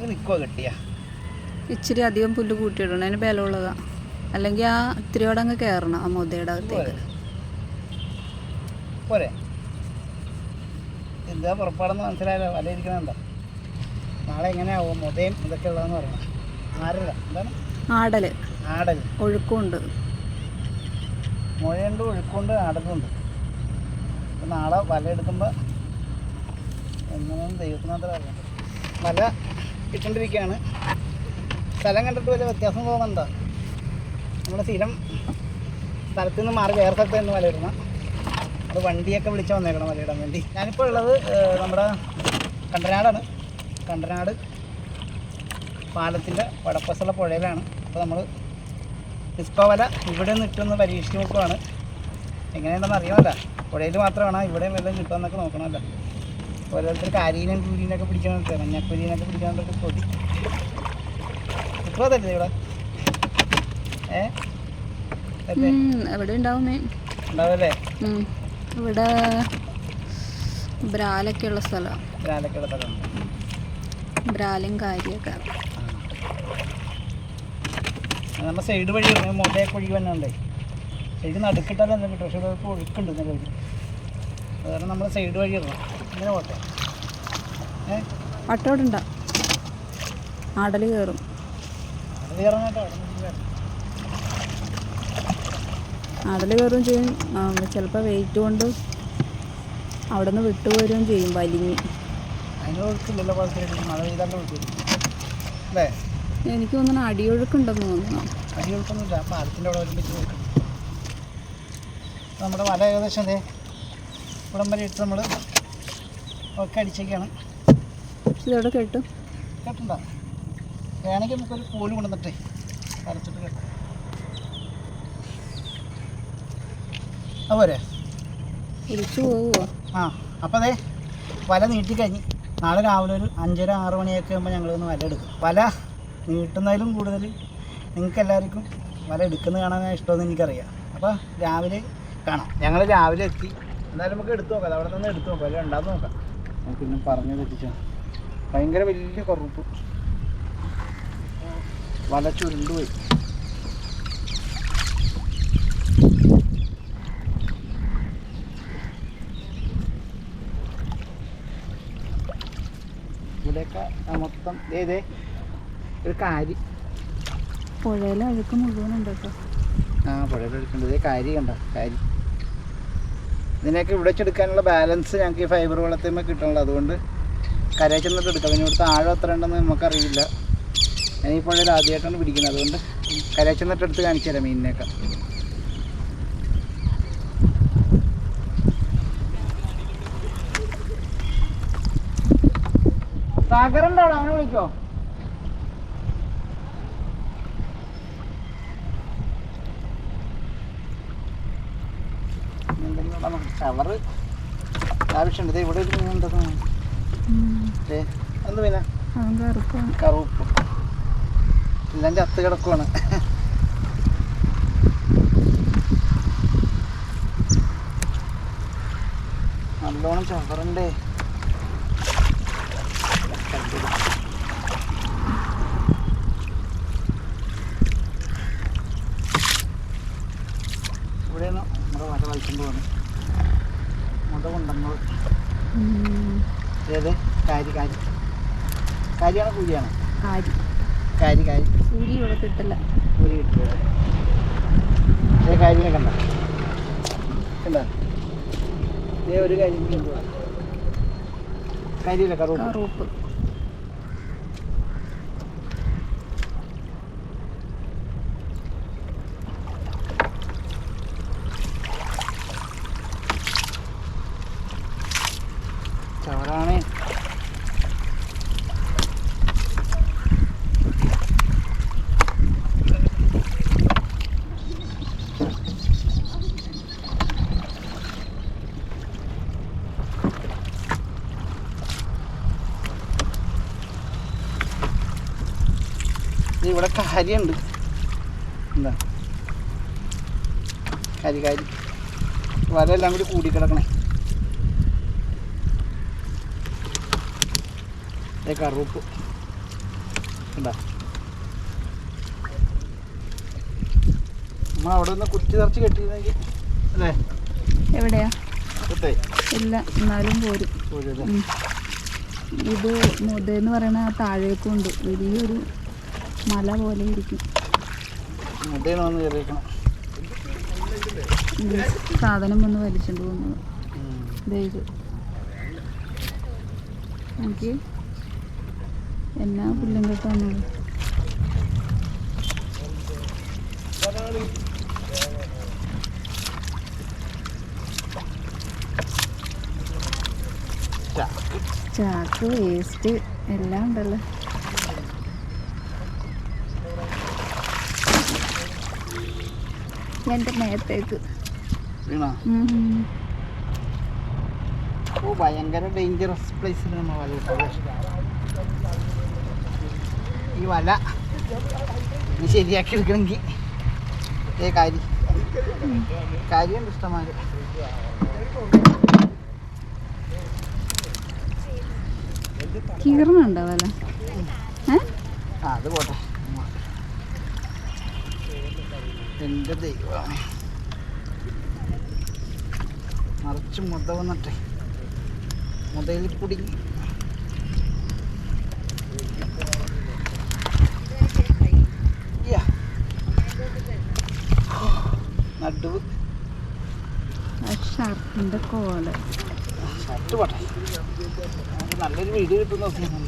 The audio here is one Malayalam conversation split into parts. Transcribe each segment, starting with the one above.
ഇത് നിൽക്കുക കിട്ടിയ. ഇച്ചിരി അധികം പുല്ല് കൂട്ടിയിടണം. അതിന് ബലമുള്ളതാ അല്ലെങ്കിൽ ആ ഇത്തിരിയോടെ അങ്ങ് കയറണം ആ മുതയുടെ അകത്തേക്ക്. പോരെ. എന്താ പുറപ്പാടെന്ന് മനസ്സിലായല്ലോ. വല നാളെ എങ്ങനെയാവും? മുതയും ഇതൊക്കെ ഉള്ളതെന്ന് പറയണം. ആരല്ല? എന്താണ്? ആടൽ ആടൽ. ഒഴുക്കുണ്ട്. മുഴയുണ്ട് ഒഴുക്കുണ്ട് ആടലുണ്ട്. നാളെ വല എടുക്കുമ്പോൾ എങ്ങനെയും ദൈവത്തിനാത്ര അറിയാം വല ഇട്ടുകൊണ്ടിരിക്കുകയാണ് സ്ഥലം കണ്ടിട്ട് വലിയ വ്യത്യാസം തോന്നുന്നുണ്ടോ? നമ്മുടെ സ്ഥിരം സ്ഥലത്ത് നിന്ന് മാറി വേറെ സ്ഥലത്ത് നിന്ന് വല ഇടണം അത് വണ്ടിയൊക്കെ വിളിച്ച് വന്നേക്കണം വലയിടാൻ വേണ്ടി. ഞാനിപ്പോൾ ഉള്ളത് നമ്മുടെ കണ്ടനാടാണ്. കണ്ടനാട് പാലത്തിന്റെ വടപ്പസുള്ള പുഴയിലാണ്. അപ്പോൾ നമ്മൾ ഡിസ്കോ വല ഇവിടെ നിട്ടൊന്ന് പരീക്ഷിച്ച് നോക്കുവാണ്. എങ്ങനെയുണ്ടെന്ന് അറിയാമല്ല. പുഴയിൽ മാത്രമാണ് ഇവിടെയും വല്ലതും കിട്ടുമെന്നൊക്കെ നോക്കണമല്ലോ. ഓരോരുത്തർ കാരീനും കൂരീനൊക്കെ പിടിക്കാനൊക്കെ മഞ്ഞക്കുരീനൊക്കെ പിടിക്കാനൊക്കെ കൊതി ഇപ്പോൾ അതല്ലേ ഇവിടെ? ഏ? അല്ലേ ഉം, എവിടെ ഉണ്ടാവും മീൻ ഉണ്ടാവല്ലേ ഇവിടെ ബ്രാലൊക്കെ ഉള്ള സ്ഥലമാണ് ഗ്രാലൊക്കെ സ്ഥലമുണ്ട്. ബ്രാലും കാര്യമൊക്കെ നമ്മ സൈഡ് വഴി മുതയൊക്കെ ഒഴുകി വന്നുണ്ടേ സൈഡ് നടുക്കിട്ടാലും എന്തെങ്കിലും പക്ഷേ ഇവിടെ ഒഴുക്കുണ്ട് ഇന്നലെ വഴി കാരണം നമ്മൾ സൈഡ് വഴി ഇടണം ഇങ്ങനെ പോട്ടെ. ഏ? വട്ടോടുണ്ട ആടൽ കയറും അത് കയറാൻ കേട്ടോ അവിടെ നിന്ന് കയറാം. ചെയ്യും. ചിലപ്പോൾ വെയിറ്റ് കൊണ്ട് അവിടെ നിന്ന് വിട്ടുപോരുകയും ചെയ്യും വലിഞ്ഞ്. അതിന് മഴ അല്ലേ? എനിക്ക് തോന്നുന്നു അടിയൊഴുക്കുണ്ടെന്ന് തോന്നുന്നു. അടി അവിടെ ഒരുമിച്ച് നമ്മുടെ വല ഏകദേശം അതെ ഇവിടം വരെ ഇട്ട് നമ്മൾ ഒക്കെ അടിച്ചേക്കാണ്. ഇതോടെ കെട്ടും. കെട്ടണ്ട വേണമെങ്കിൽ നമുക്കൊരു കോൽ കൊണ്ടുവന്നിട്ടേ അരച്ചിട്ട് കെട്ടും. അതുപോലെ തിരിച്ചു പോവുമോ ആ അപ്പോൾ അതെ വല നീട്ടി കഴിഞ്ഞ്. നാളെ രാവിലെ ഒരു അഞ്ചര ആറ് മണിയൊക്കെ ആകുമ്പോൾ ഞങ്ങൾ ഒന്ന് വല എടുക്കും. വല നീട്ടുന്നതിലും കൂടുതൽ നിങ്ങൾക്ക് എല്ലാവർക്കും വല എടുക്കുന്നത് കാണാൻ ഇഷ്ടമെന്ന് എനിക്കറിയാം. അപ്പോൾ രാവിലെ കാണാം. ഞങ്ങൾ രാവിലെ എത്തി. എന്നാലും നമുക്ക് എടുത്തു നോക്കാം. അവിടെ നിന്ന് എടുത്തു നോക്കാം. അല്ലെങ്കിൽ ഉണ്ടാന്ന് നോക്കാം. നമുക്ക് ഇന്ന് പറഞ്ഞു തെറ്റിച്ചാൽ ഭയങ്കര വലിയ കുറവ് വല ചുരുണ്ടുപോയി ഇവിടെയൊക്കെ മൊത്തം ഏതേ ഒരു കാരി. പുഴയിലെ അഴുക്ക് മുഴുവൻ ഉണ്ടോ ആ പുഴയിലെ എടുക്കേണ്ടത് കാരി കണ്ട? കാരി. ഇതിനൊക്കെ ഇവിടെ വെച്ചെടുക്കാനുള്ള ബാലൻസ് ഞങ്ങൾക്ക് ഈ ഫൈബർ വെള്ളത്തിൽ കിട്ടണുള്ളൂ അതുകൊണ്ട് കരയിൽ എടുക്കാം. പിന്നെ ഇവിടുത്തെ ആഴം എത്ര ഉണ്ടെന്ന് നമുക്കറിയില്ല. ഞാൻ ഈ പുഴയിൽ ആദ്യമായിട്ടാണ് പിടിക്കുന്നത്. അതുകൊണ്ട് കരയിൽ ചെന്നിട്ട് എടുത്ത് കാണിച്ചു തരാം മീനിനെയൊക്കെ. സാഗറുണ്ടോ അവനെ വിളിക്കോ? ഷവറ് ആവശ്യമുണ്ട്. ഇവിടെ ഏ എന്ത് കറുപ്പാണ് കറുപ്പ്. എല്ലാം അത്ത് കിടക്കുവാണ്. നല്ലോണം ചവറുണ്ടേ. ഇവിടെയാണ് നമ്മുടെ വല പോകുന്നത് മുത കൊണ്ടുവന്നത് ഏത്? കാരി കാരി. കാരിയാണോ കൂരിയാണോ കാരി. കാരി കാരി. കൂരി ഇവിടെ കിട്ടില്ല. കൂരി കിട്ടില്ല. കാരിനെ കണ്ട? കണ്ട? ഒരു കാര്യം കരിയില്ല കറുപ്പ്. കറുപ്പ്. ദേ ഇവിടെ കാര്യമുണ്ട് എന്താ? കരി കാരി വരെല്ലാം കൂടി കൂടിക്കിടക്കണേ കറുപ്പ്. ഉണ്ടാ നമ്മൾ അവിടെ നിന്ന് കുറ്റി നിറച്ച് കെട്ടിയിരുന്നെങ്കിൽ അല്ലേ? എവിടെയാ? ഇല്ല എന്നാലും പോരും. ഇത് മുതെന്ന് പറയണ ആ താഴേക്കുണ്ട് വലിയൊരു മല പോലെ ഇരിക്കും. സാധനം വന്ന്. വലിച്ചുകൊണ്ട് പോകുന്നത് ഇത്. എനിക്ക് എന്നാ പുല്ലും കെട്ടാന്നത് ചാക്ക് വേസ്റ്റ് എല്ലാം ഉണ്ടല്ലോ. എന്റെ മേത്തേക്ക്. ഓ ഭയങ്കര ഡേഞ്ചറസ് പ്ലേസ് വല ഈ വല ഇത് ശരിയാക്കി എടുക്കണമെങ്കിൽ ഏ കാര്യം കാര്യമുണ്ട് ഇഷ്ടമാര് കീറുന്നുണ്ടോ വല? അത് പോട്ടെ. എന്റെ ദൈവമേ. നിറച്ച് മുത വന്നിട്ടെ. മുതയിൽ കുടുങ്ങി. നടുവ് ഷർട്ടിന്റെ കോൾ ഷർട്ട് പോട്ടെ. നല്ലൊരു വീഡിയോ കിട്ടുന്ന ദിവസം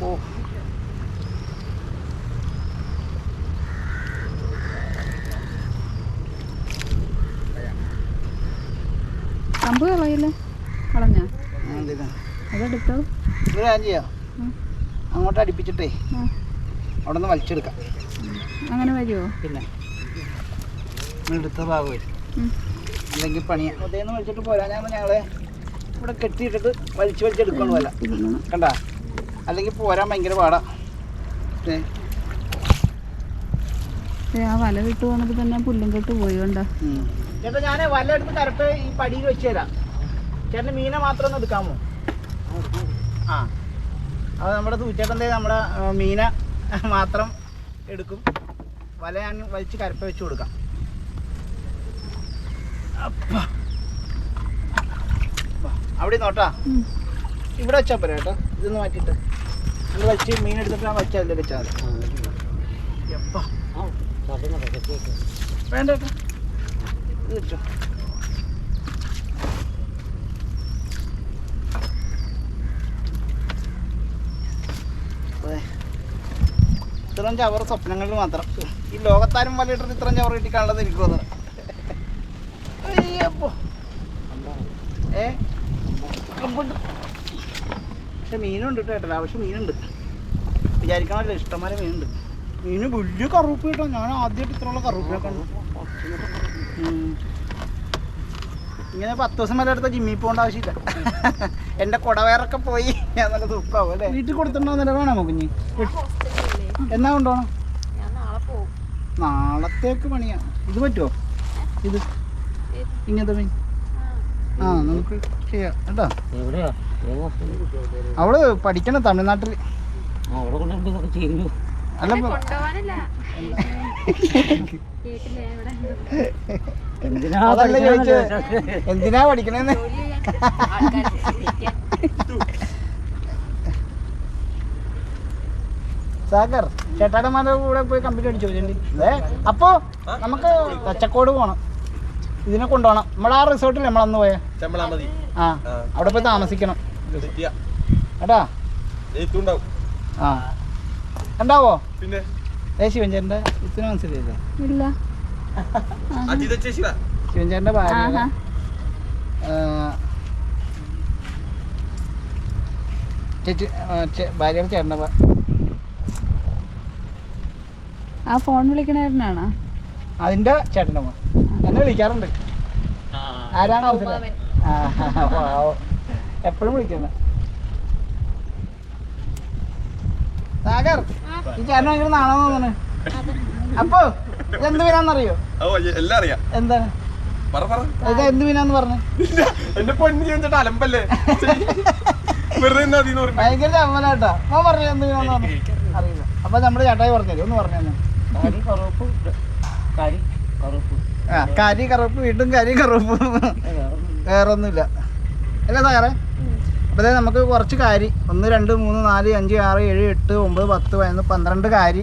ഓ. കമ്പ് കളയില്ലേ? കളഞ്ഞാ? അതെടുത്തോ. ഒരു കാര്യം ചെയ്യാം. അങ്ങോട്ട് അടിപ്പിച്ചിട്ടേ അവിടെ നിന്ന് വലിച്ചെടുക്കാം. അങ്ങനെ വരുമോ പിന്നെ എടുത്ത ഭാഗം വരും. ഉം. അല്ലെങ്കിൽ പണിയാ അതേന്ന് വലിച്ചിട്ട് പോരാ. ഞാൻ ഞങ്ങളെ ഇവിടെ കെട്ടിയിട്ടിട്ട് വലിച്ചു വലിച്ചെടുക്കണമല്ല. കണ്ട? അല്ലെങ്കിൽ പോരാൻ ഭയങ്കര പാടാ. ആ വല വിട്ട് പോണത് തന്നെ പുല്ലും കെട്ട് പോയി കണ്ടോ? ഉം. ചേട്ടാ ഞാൻ വല എടുത്ത് കരട്ട് ഈ പടിയിൽ വെച്ച് തരാം. ചേട്ടന് മീനെ മാത്രം ഒന്ന് എടുക്കാമോ? ആ. അത് നമ്മുടെ തൂച്ചേട്ടന്റെ നമ്മുടെ മീന മാത്രം എടുക്കും. വല ഞാൻ വലിച്ച് കരപ്പ വെച്ച് കൊടുക്കാം. അവിടെ നോട്ടാ. ഇവിടെ വെച്ചാൽ പോരാ കേട്ടോ ഇതൊന്ന് മാറ്റിയിട്ട്. നമ്മൾ വെച്ച് മീൻ എടുത്തിട്ട് വെച്ചാൽ അതിൽ വെച്ചാൽ വേണ്ട കേട്ടോ ഇത് വെച്ചോ. ഇത്രയും ചവർ സ്വപ്നങ്ങളിൽ മാത്രം. ഈ ലോകത്താരും വലിയിട്ട് ഇത്രയും ചവർ കിട്ടിക്കാനുള്ളത് എനിക്ക് തോന്നുന്നത് അയ്യപ്പോ. ഏ? കമ്പുണ്ട് പക്ഷെ മീനുണ്ട് കേട്ടോ ആവശ്യം മീനുണ്ട്. വിചാരിക്കണമല്ലോ ഇഷ്ടംപോലെ മീനുണ്ട്. മീന് വലിയ കറുപ്പ് കിട്ടും. ഞാൻ ആദ്യമായിട്ട് ഇത്രയുള്ള കറുപ്പിനെ കണ്ടു. ഇങ്ങനെ പത്ത് ദിവസം വരെ അടുത്ത ജിമ്മിൽ പോകേണ്ട ആവശ്യമില്ല. എന്റെ കുടവേറൊക്കെ പോയി. ഞാൻ നല്ല തൂക്കാവും അല്ലേ? വീട്ടിൽ കൊടുത്തിട്ടുണ്ടോ നില വേണമോ കുഞ്ഞ് എന്നാ കൊണ്ടുപോകണം? നാളത്തേക്ക് പണിയാ. ഇത് പറ്റുമോ ഇത്. ഇങ്ങനത്തെ മീൻ. ആ നമുക്ക് ചെയ്യാം. കേട്ടോ അവൾ പഠിക്കണം തമിഴ്നാട്ടിൽ അല്ല അതല്ല? ചോദിച്ചത്. എന്തിനാ പഠിക്കണേന്ന്? സാഗർ ചേട്ടാടന്മാരുടെ കൂടെ പോയി കമ്പനി അടിച്ചു അപ്പോ നമുക്ക് തച്ചക്കോട് പോണം. ഇതിനെ കൊണ്ടുപോകണം. നമ്മൾ ആ റിസോർട്ടിൽ നമ്മളന്ന് പോയ? ചെമ്പളാമതി ആ അവിടെ പോയി താമസിക്കണം. കേട്ടാ? ആ. ഉണ്ടാവോ പിന്നെ? ഏ ശിവൻചേട്ടന്റെ ഇതിന് മനസ്സിലായില്ലേ ഇല്ല. അജിത ഭാര്യ. ചേച്ചി ഭാര്യയുടെ ചേട്ടന്റെ ആ ഫോൺ വിളിക്കണ ചേട്ടനാണോ? അതിന്റെ ചേട്ടന്റെ മോൻ. എന്നെ വിളിക്കാറുണ്ട്. ആരാണ് എപ്പോഴും വിളിക്കുന്നത് സാഗർ ഈ ചേട്ടൻ ഭയങ്കര നാണോ തോന്നുന്നു. അപ്പോ ഇതെന്ത് പേരാന്നറിയോ ഓ എല്ലാം അറിയാം. എന്താണ്? എന്ത് പറഞ്ഞു? എന്റെ പൊന്നി അലമ്പല്ലേ? വെറുതെ ഭയങ്കര ചമ്മലാട്ടാ. ഞാൻ പറഞ്ഞു എന്ത് മീനാന്ന് പറഞ്ഞു? അറിയില്ല. അപ്പൊ നമ്മുടെ ചേട്ടായി പറഞ്ഞു ഒന്ന് പറഞ്ഞു കറുപ്പ്. ആ കരി കറുപ്പ് വീണ്ടും കരി കറുപ്പ്. വേറെ ഒന്നുമില്ല അല്ലേ സാറേ? അപ്പോൾ നമുക്ക് കുറച്ച് കാരി ഒന്ന് രണ്ട് മൂന്ന് നാല് അഞ്ച് ആറ് ഏഴ് എട്ട് ഒമ്പത് പത്ത് പതിനൊന്ന് പന്ത്രണ്ട് കാരി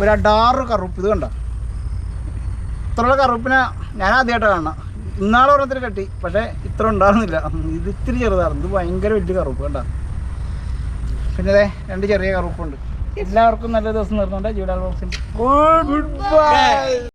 ഒരു അടാറ് കറുപ്പ്. ഇത് കണ്ടോ? ഇത്രയുള്ള കറുപ്പിനെ ഞാൻ ആദ്യമായിട്ടാണ് കാണണം ഇന്നാളെ ഓരോരുത്തർ കെട്ടി പക്ഷേ ഇത്ര ഉണ്ടായിരുന്നില്ല. ഇത് ഇത്തിരി ചെറുതായിരുന്നു ഇത് ഭയങ്കര വലിയ കറുപ്പ് കണ്ടോ? പിന്നെ അതെ രണ്ട് ചെറിയ കറുപ്പുണ്ട്. എല്ലാവർക്കും നല്ല ദിവസം നിർന്നുണ്ട് ജൂഡാൽ ബോക്സിന്റെ ഗുഡ് ബൈ